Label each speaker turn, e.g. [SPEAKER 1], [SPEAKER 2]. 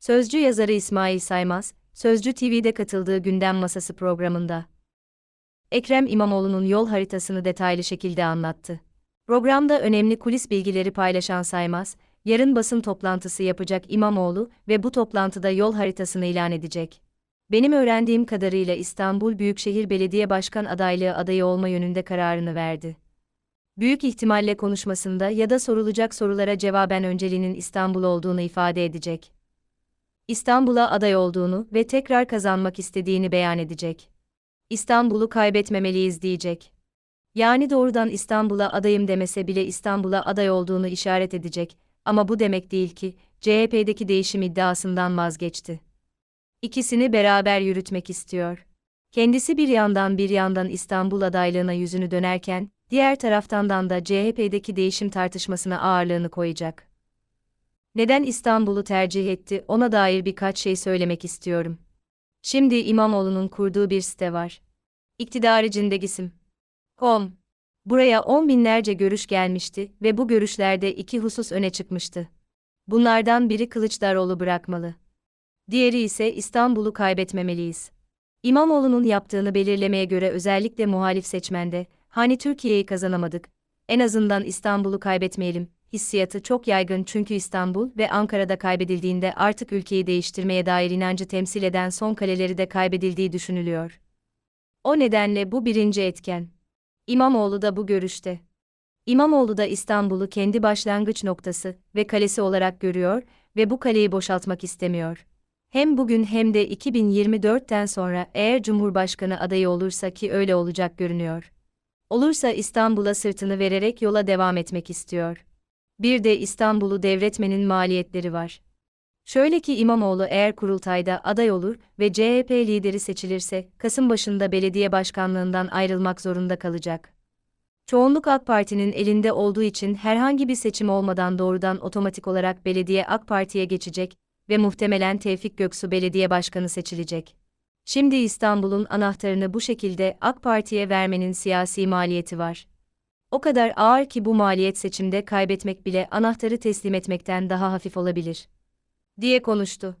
[SPEAKER 1] Sözcü yazarı İsmail Saymaz, Sözcü TV'de katıldığı gündem masası programında. Ekrem İmamoğlu'nun yol haritasını detaylı şekilde anlattı. Programda önemli kulis bilgileri paylaşan Saymaz, yarın basın toplantısı yapacak İmamoğlu ve bu toplantıda yol haritasını ilan edecek. Benim öğrendiğim kadarıyla İstanbul Büyükşehir Belediye Başkan adaylığı adayı olma yönünde kararını verdi. Büyük ihtimalle konuşmasında ya da sorulacak sorulara cevaben önceliğinin İstanbul olduğunu ifade edecek. İstanbul'a aday olduğunu ve tekrar kazanmak istediğini beyan edecek. İstanbul'u kaybetmemeliyiz diyecek. Yani doğrudan İstanbul'a adayım demese bile İstanbul'a aday olduğunu işaret edecek ama bu demek değil ki CHP'deki değişim iddiasından vazgeçti. İkisini beraber yürütmek istiyor. Kendisi bir yandan bir yandan İstanbul adaylığına yüzünü dönerken, diğer taraftan da CHP'deki değişim tartışmasına ağırlığını koyacak. Neden İstanbul'u tercih etti ona dair birkaç şey söylemek istiyorum. Şimdi İmamoğlu'nun kurduğu bir site var. İktidarı Cindegisim. Com. Buraya on binlerce görüş gelmişti ve bu görüşlerde iki husus öne çıkmıştı. Bunlardan biri Kılıçdaroğlu bırakmalı. Diğeri ise İstanbul'u kaybetmemeliyiz. İmamoğlu'nun yaptığını belirlemeye göre özellikle muhalif seçmende, hani Türkiye'yi kazanamadık, en azından İstanbul'u kaybetmeyelim, hissiyatı çok yaygın çünkü İstanbul ve Ankara'da kaybedildiğinde artık ülkeyi değiştirmeye dair inancı temsil eden son kaleleri de kaybedildiği düşünülüyor. O nedenle bu birinci etken. İmamoğlu da bu görüşte. İmamoğlu da İstanbul'u kendi başlangıç noktası ve kalesi olarak görüyor ve bu kaleyi boşaltmak istemiyor. Hem bugün hem de 2024'ten sonra eğer Cumhurbaşkanı adayı olursa ki öyle olacak görünüyor. Olursa İstanbul'a sırtını vererek yola devam etmek istiyor. Bir de İstanbul'u devretmenin maliyetleri var. Şöyle ki İmamoğlu eğer kurultayda aday olur ve CHP lideri seçilirse, Kasım başında belediye başkanlığından ayrılmak zorunda kalacak. Çoğunluk AK Parti'nin elinde olduğu için herhangi bir seçim olmadan doğrudan otomatik olarak belediye AK Parti'ye geçecek ve muhtemelen Tevfik Göksu belediye başkanı seçilecek. Şimdi İstanbul'un anahtarını bu şekilde AK Parti'ye vermenin siyasi maliyeti var. O kadar ağır ki bu maliyet seçimde kaybetmek bile anahtarı teslim etmekten daha hafif olabilir. diye konuştu.